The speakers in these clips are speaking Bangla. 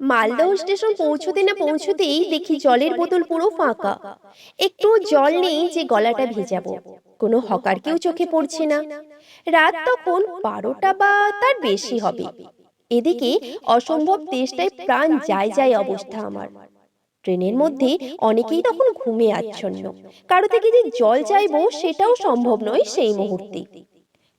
মালদহ স্টেশন পৌঁছতে না পৌঁছতেই দেখি জলের বোতল পুরো ফাঁকা। একটু জল নেই যে গলাটা ভেজাবো। কোনো হকারকেও চোখে পড়ছে না। রাত তখন বারোটা বা তার বেশি হবে। এদিকে অসম্ভব তেষ্টায় প্রাণ যায় যায় অবস্থা আমার। ট্রেনের মধ্যে অনেকেই তখন ঘুমে আচ্ছন্ন। কারও থেকে যে জল চাইব সেটাও সম্ভব নয় সেই মুহূর্তে।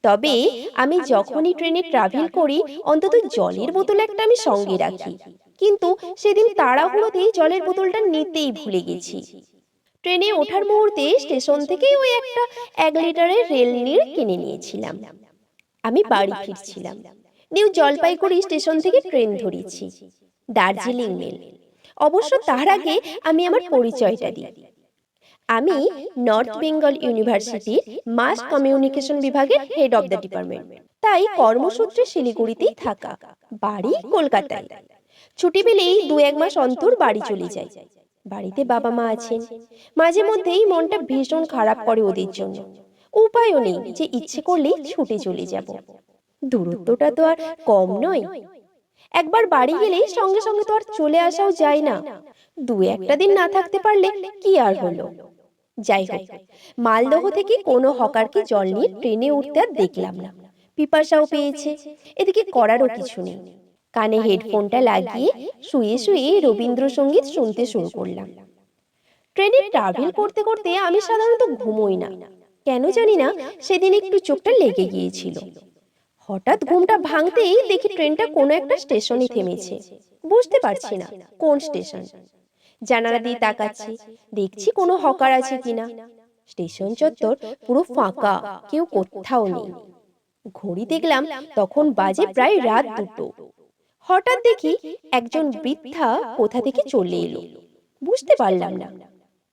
তবে আমি যখনই ট্রেনে ট্রাভেল করি অন্তত জলের বোতল একটা আমি সঙ্গে রাখি কিন্তু সেদিন তাড়াহুড়োতেই জলের বোতলটা নিতেই ভুলে গেছি। ট্রেনে ওঠার মুহূর্তে স্টেশন থেকেই ওই একটা এক লিটারের রেল নীড় কিনে নিয়েছিলাম। আমি বাড়ি ফিরছিলাম। নিউ জলপাইগুড়ি স্টেশন থেকে ট্রেন ধরেছি। দার্জিলিং মেল। অবশ্য তার আগে আমি আমার পরিচয়টা দিই। আমি নর্থ বেঙ্গল ইউনিভার্সিটির মাস কমিউনিকেশন বিভাগের হেড অব দ্য ডিপার্টমেন্ট তাই কর্মসূত্রে শিলিগুড়িতেই থাকা। বাড়ি কলকাতায়। ছুটি পেলেই দু এক মাস অন্তর বাড়ি চলে যাই। বাড়িতে বাবা মা আছেন। মাঝে মধ্যেই মনটা ভীষণ খারাপ করে ওদের জন্য। উপায়ও নেই যে ইচ্ছে করলেই ছুটে চলে যাব। দূরত্বটা তো আর কম নয়। একবার বাড়ি গেলেই সঙ্গে সঙ্গে তো আর চলে আসাও যায় না। দু একটা দিন না থাকতে পারলে কি আর হলো? যাই হোক, মালদহ থেকে কোনো হকারকে জল নিয়ে ট্রেনে উঠতে আর দেখলাম না। পিপাসাও পেয়েছে। এদিকে করারও কিছু নেই। কানে হেডফোনটা লাগিয়ে শুয়ে শুয়ে রবীন্দ্রসঙ্গীত শুনতে শুরু করলাম। ট্রেনে ট্রাভেল করতে করতে আমি সাধারণত ঘুমোই না। কেন জানি না সেদিন একটু চোখটা লেগে গিয়েছিল। হঠাৎ ঘুমটা ভাঙতেই দেখি ট্রেনটা কোনো একটা স্টেশনে থেমেছে। বুঝতে পারছি না কোন স্টেশন। জানালা দিয়ে তাকাচ্ছি দেখছি কোনো হকার আছে কিনা। স্টেশন চত্বর পুরো ফাঁকা কেউ কোথাও নেই। ঘড়ি দেখলাম তখন বাজে প্রায় রাত দুটো হঠাৎ দেখি একজন বৃদ্ধা কোথা থেকে চলে এলো? বুঝতে পারলাম না।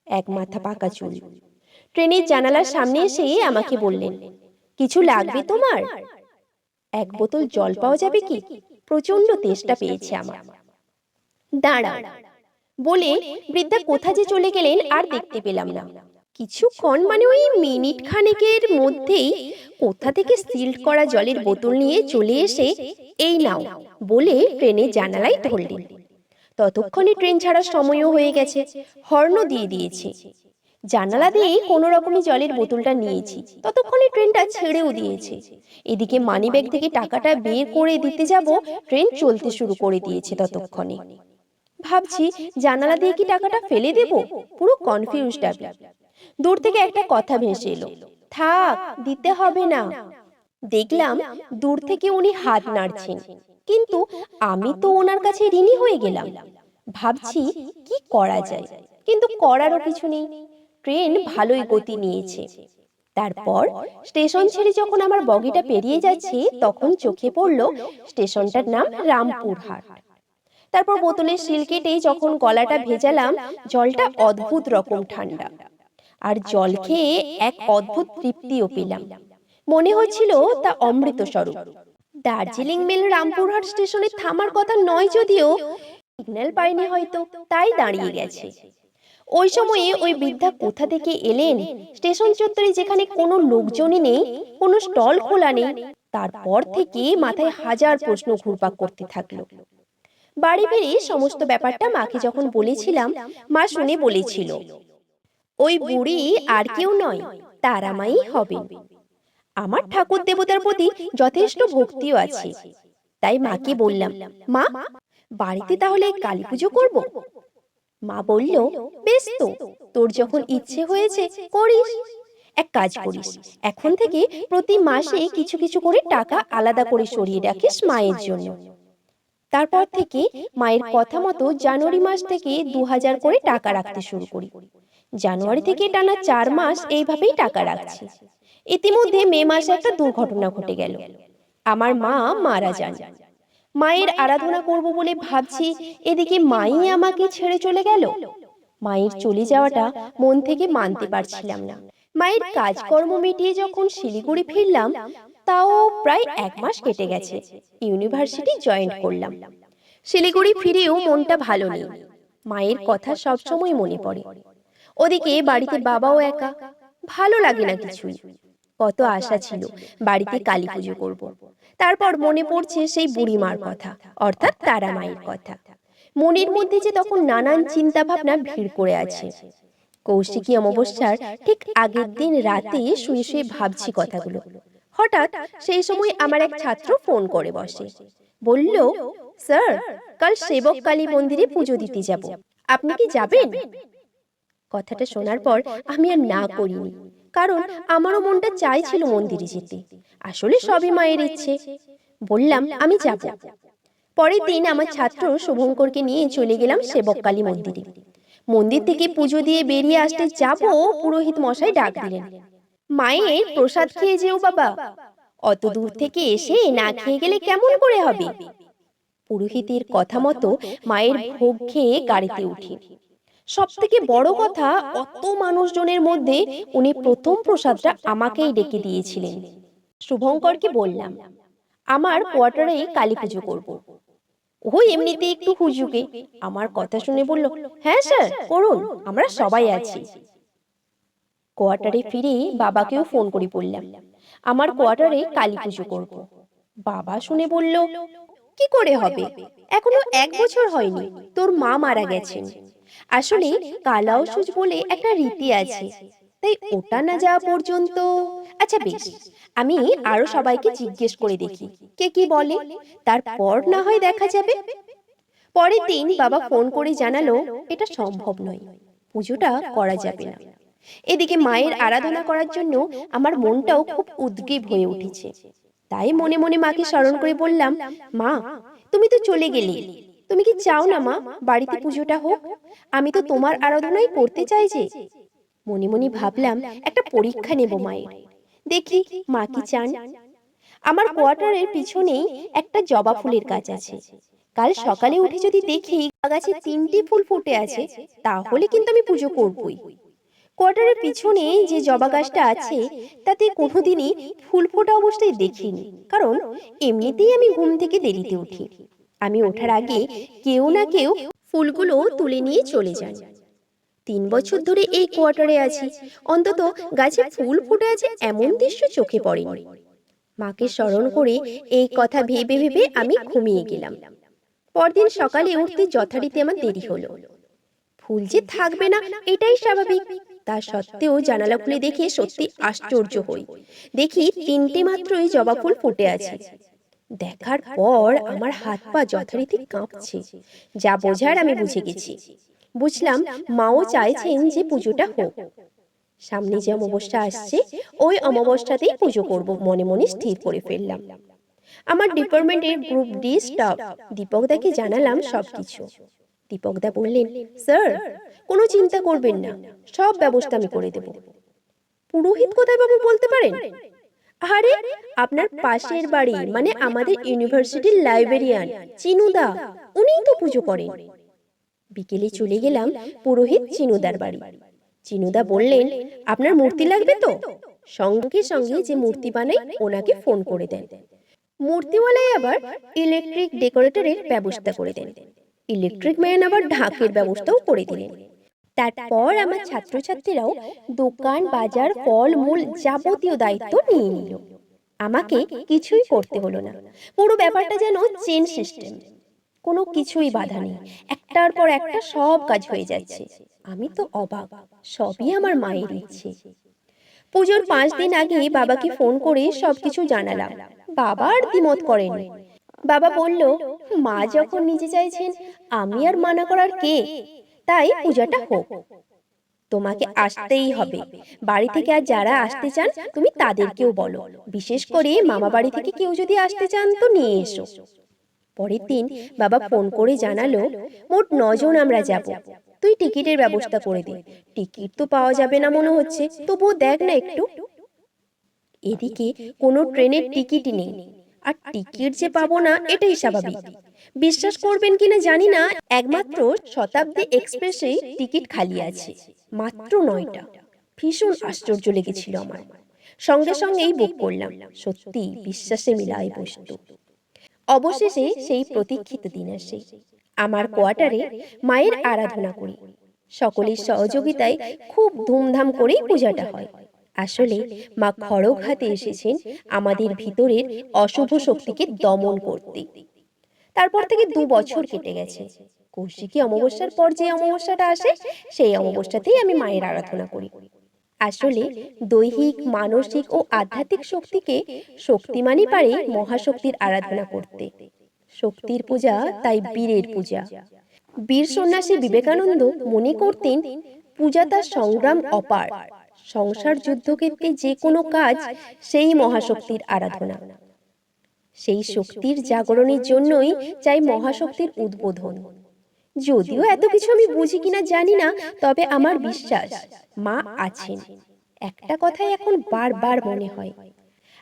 এক মাথা পাকা চুল। ট্রেনের জানালার সামনে এসে আমাকে বললেন কিছু লাগবে তোমার? এক বোতল জল পাওয়া যাবে কি? প্রচণ্ড তেষ্টা পেয়েছে আমার। দাঁড়া বলে বৃদ্ধা কোথা যে চলে গেলেন আর দেখতে পেলাম না। কিছুক্ষণ মানে ওই মিনিট খানেকের মধ্যেই কোথা থেকে সিল্ড করা জলের বোতল নিয়ে চলে এসে এই নাও বলে ট্রেনের জানালায় ধরলেন। ততক্ষণে ট্রেন ছাড়ার সময়ও হয়ে গেছে। হর্ন দিয়ে দিয়েছে। জানালা দিয়ে কোনো রকমে জলের বোতলটা নিয়েছি। ততক্ষণে ট্রেনটা ছেড়েও দিয়েছে। এদিকে মানিব্যাগ থেকে টাকাটা বের করে দিতে যাব। ট্রেন চলতে শুরু করে দিয়েছে ততক্ষণে। ভাবছি জানালা দিয়ে কি টাকাটা ফেলে দেব? পুরো কনফিউজড আমি দূর থেকে একটা কথা ভেসে এলো থাক দিতে হবে না। দেখলাম দূর থেকে উনি হাত নাড়ছেন। কিন্তু আমি তো ওনার কাছে ঋণী হয়ে গেলাম। ভাবছি কি করা যায়। কিন্তু করারও কিছু নেই। ট্রেন ভালোই গতি নিয়েছে। তারপর স্টেশন ছেড়ে যখন আমার বগিটা পেরিয়ে যাচ্ছে তখন চোখে পড়ল স্টেশনটার নাম রামপুরহাট। তারপর বোতলের শিল কেটে যখন গলাটা ভেজালাম জলটা অদ্ভুত রকম ঠান্ডা। আর জল খেয়ে এক অদ্ভুত তৃপ্তিও পেলাম। মনে হচ্ছিল তা অমৃত স্বরূপ দার্জিলিং মেল রামপুরহাট স্টেশনে থামার কথা নয় যদিও সিগন্যাল পাইনি হয়তো তাই দাঁড়িয়ে গেছে। ওই সময়ে ওই বৃদ্ধা কোথা থেকে এলেন? স্টেশন চত্বরে যেখানে কোনো লোকজনই নেই কোনো স্টল খোলা নেই তারপর থেকে মাথায় হাজার প্রশ্ন ঘুরপাক করতে থাকল। বাড়ি ফিরে সমস্ত ব্যাপারটা মাকে যখন বলেছিলাম মা শুনে বলেছিল ওই বুড়ি আর কেউ নয় তারামাই হবে। আমার ঠাকুর দেবতার প্রতি যথেষ্ট ভক্তিও আছে। তাই মাকে বললাম মা বাড়িতে তাহলে কালী পুজো করব? মা বলল বেশ তো তোর যখন ইচ্ছে হয়েছে করিস। এক কাজ করিস। এখন থেকে প্রতি মাসে কিছু কিছু করে টাকা আলাদা করে সরিয়ে রাখিস মায়ের জন্য। তারপর থেকে মায়ের কথা মতো জানুয়ারি মাস থেকে দু হাজার করে টাকা রাখতে শুরু করি। জানুয়ারি থেকে টানা চার মাস এইভাবেই টাকা রাখছি। ইতিমধ্যে মে মাসে একটা দুর্ঘটনা ঘটে গেল। আমার মা মারা যান। মায়ের আরাধনা করব বলে ভাবছি, এদিকে মাই আমাকে ছেড়ে চলে গেল। মায়ের চলে যাওয়াটা মন থেকে মানতে পারছিলাম না। মায়ের কাজকর্ম মিটিয়ে যখন শিলিগুড়ি ফিরলাম, তাও প্রায় এক মাস কেটে গেছে। ইউনিভার্সিটি জয়েন করলাম। শিলিগুড়ি ফিরেও মনটা ভালো নেই। মায়ের কথা সবসময় মনে পড়ে। ওদিকে বাড়িতে বাবাও একা। ভালো লাগে না কিছুই। কত আশা ছিল বাড়িতে কালী পুজো করব। তারপর মনে পড়ছে সেই বুড়িমার কথা। অর্থাৎ তারা মায়ের কথা। মনের মধ্যে যে তখন নানান চিন্তা ভাবনা ভিড় করে আছে। কৌশিকী অমাবস্যার ঠিক আগের দিন রাতে শুয়ে শুয়ে ভাবছি কথাগুলো। হঠাৎ সেই সময় আমার এক ছাত্র ফোন করে বসে। বলল স্যার কাল সেবক কালী মন্দিরে পুজো দিতে যাব। আপনি কি যাবেন কথাটা শোনার পর আমি আর না করিনি কারণ আমারও মনটা চাইছিল মন্দিরে যেতে। আসলে সবই মায়ের ইচ্ছে। বললাম আমি যাব। পরের দিন আমার ছাত্র শুভঙ্করকে নিয়ে চলে গেলাম সেবক কালী মন্দিরে। মন্দির। থেকে পুজো দিয়ে বেরিয়ে আসতে যাব পুরোহিত মশাই ডাক দিলেন মায়ের প্রসাদ খেয়ে যেও বাবা। অত দূর থেকে এসে না খেয়ে গেলে কেমন করে হবে? পুরোহিতের কথা মতো মায়ের ভোগ খেয়ে গাড়িতে উঠি সব থেকে বড় কথা অত মানুষজনের মধ্যে উনি প্রথম প্রসাদটা আমাকেই ডেকে দিয়েছিলেন। শুভঙ্করকে বললাম আমার কোয়ার্টারে কালী পুজো করব। ও এমনিতে একটু হুজুকে আমার কথা শুনে বলল হ্যাঁ স্যার করুন আমরা সবাই আছি। কোয়ার্টারে ফিরে বাবাকেও ফোন করে বললাম আমার কোয়ার্টারে কালী পুজো করব। বাবা শুনে বলল কি করে হবে? এখনও এক বছর হয়নি তোর মা মারা গেছেন। আসলে কালাও সুজ বলে একটা রীতি আছে। তাই ওটা না যাওয়া পর্যন্ত আচ্ছা বেশ। আমি আরও সবাইকে জিজ্ঞেস করে দেখি। কে কি বলে? তারপর না হয় দেখা যাবে। পরের দিন বাবা ফোন করে জানালো এটা সম্ভব নয়। পুজোটা করা যাবে না। এদিকে মায়ের আরাধনা করার জন্য আমার মনটাও খুব উদ্গ্রীব হয়ে উঠেছে। তাই মনে মনে মাকে স্মরণ করে বললাম মা তুমি তো চলে গেলে। তুমি কি চাও না মা? বাড়িতে পুজোটা হোক? আমি তো তোমার আরাধনাই করতে চাই যে মনে মনে ভাবলাম একটা পরীক্ষা নেব মায়ের। দেখি মা কি চান? আমার কোয়ার্টারের পিছনেই একটা জবা ফুলের গাছ আছে। কাল সকালে উঠে যদি দেখি গাছে তিনটি ফুল ফুটে আছে তাহলে কিন্তু আমি পুজো করবই। কোয়ার্টারের পিছনে যে জবা গাছটা আছে তাতে কোনোদিনই ফুল ফোটা অবস্থায় দেখিনি। কারণ এমনিতেই আমি ঘুম থেকে দেরিতে উঠি আমি ওঠার আগে কেউ না কেউ ফুলগুলো তুলে নিয়ে চলে যান। তিন বছর ধরে এই কোয়ার্টারে আছি। অন্তত গাছে ফুল ফুটে আছে এমন দৃশ্য চোখে পড়েনি। মাকে স্মরণ করে এই কথা ভেবে ভেবে আমি ঘুমিয়ে গেলাম। পরদিন সকালে উঠতে যথারীতি আমার দেরি হলো। ফুল যে থাকবে না এটাই স্বাভাবিক। তা সত্ত্বেও জানালা খুলে দেখে সত্যি আশ্চর্য হই। দেখি তিনটে মাত্রই জবা ফুল ফুটে আছে। দেখার পর আমার হাত পা যথারীতি কাঁপছে। যা বোঝার আমি বুঝে গেছি। বুঝলাম মাও চাইছেন যে পুজোটা হোক। সামনে যে অমাবস্যা আসছে ওই অমাবস্যাতেই পুজো করব মনে মনে স্থির করে ফেললাম। আমার ডিপার্টমেন্টের গ্রুপ ডি স্টাফ দীপকদাকে জানালাম সবকিছু। দীপকদা বললেন স্যার কোনো চিন্তা করবেন না। সব ব্যবস্থা আমি করে দেব। পুরোহিত কোথায় বাবু বলতে পারেন? আরে আপনার পাশের বাড়ি মানে আমাদের ইউনিভার্সিটির লাইব্রেরিয়ান, চিনুদা, উনিই তো পুজো করেন। বিকেলে চলে গেলাম পুরোহিত চিনুদার বাড়ি। চিনুদা বললেন, আপনার মূর্তি লাগবে তো? সঙ্গে সঙ্গে যে মূর্তি বানাই, ওনাকে ফোন করে দেন। মূর্তিওয়ালাই আবার ইলেকট্রিক ডেকোরেটরের ব্যবস্থা করে দেন। ইলেকট্রিক ম্যান আবার ঢাকের ব্যবস্থাও করে দিলেন। তারপর আমার ছাত্রছাত্রীরাও দোকান, বাজার ফল মূল যাবতীয় দায়িত্ব নিয়ে নিল। আমাকে কিছুই করতে হলো না। পুরো ব্যাপারটা যেন চেন সিস্টেম। কোনো কিছুই বাধা নেই। একটার পর একটা সব কাজ হয়ে যাচ্ছে। আমি তো অবাক। সবই আমার মায়ের ইচ্ছে। পুজোর পাঁচ দিন আগে বাবাকে ফোন করে সবকিছু জানালাম। বাবা আর দ্বিমত করেনি। বাবা বলল, মা যখন নিজে চাইছেন, আমি আর মানা করার কে? তাই পূজাটা হোক। তোমাকে আসতেই হবে। বাড়ি থেকে আর যারা আসতে চান তুমি তাদেরকেও বলো। বিশেষ করে মামা বাড়ি থেকে কেউ যদি আসতে চান তো নিয়ে এসো। পরের দিন বাবা ফোন করে জানালো মোট নজন আমরা যাব। তুই টিকিটের ব্যবস্থা করে দে। টিকিট তো পাওয়া যাবে না মনে হচ্ছে। তবুও দেখ না একটু। এদিকে কোনো ট্রেনের টিকিটই নেই। আর টিকিট যে পাবো না, এটাই স্বাভাবিক। বিশ্বাস করবেন কিনা জানি না, একমাত্র শতাব্দী এক্সপ্রেসে টিকিট খালি আছে, মাত্র নয়টা। ভীষণ আশ্চর্য লেগেছিল আমার। সঙ্গে সঙ্গেই বুক করলাম, সত্যি বিশ্বাসে মিলাই বসত। অবশেষে সেই প্রতীক্ষিত দিন আসে আমার কোয়ার্টারে মায়ের আরাধনা করি। সকলের সহযোগিতায় খুব ধুমধাম করেই পূজাটা হয়। আসলে মা খড়গ হাতে এসেছেন আমাদের ভিতরের অশুভ শক্তিকে দমন করতে। তারপর থেকে দু বছর কেটে গেছে। কৌশিকী অমাবস্যার পর যে অমাবস্যাটা আসে সেই অমাবস্যাতেই আমি মায়ের আরাধনা করি। আসলে দৈহিক মানসিক ও আধ্যাত্মিক শক্তিকে শক্তিমানই পারে মহাশক্তির আরাধনা করতে। শক্তির পূজা তাই বীরের পূজা। বীর সন্ন্যাসী বিবেকানন্দ মনে করতেন পূজা তার সংগ্রাম অপার। সংসার যুদ্ধক্ষেত্রে যে কোনো কাজ সেই মহাশক্তির আরাধনা। সেই শক্তির জাগরণের জন্যই চাই মহাশক্তির উদ্বোধন। যদিও এত কিছু আমি বুঝি কিনা জানি না তবে আমার বিশ্বাস মা আছেন। একটা কথাই এখন বারবার মনে হয়।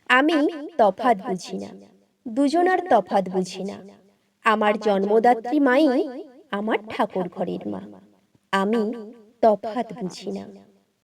আমি তফাত বুঝি না। দুজনার তফাত বুঝি না। আমার জন্মদাত্রী মাই আমার ঠাকুর ঘরের মা। আমি তফাত বুঝি না।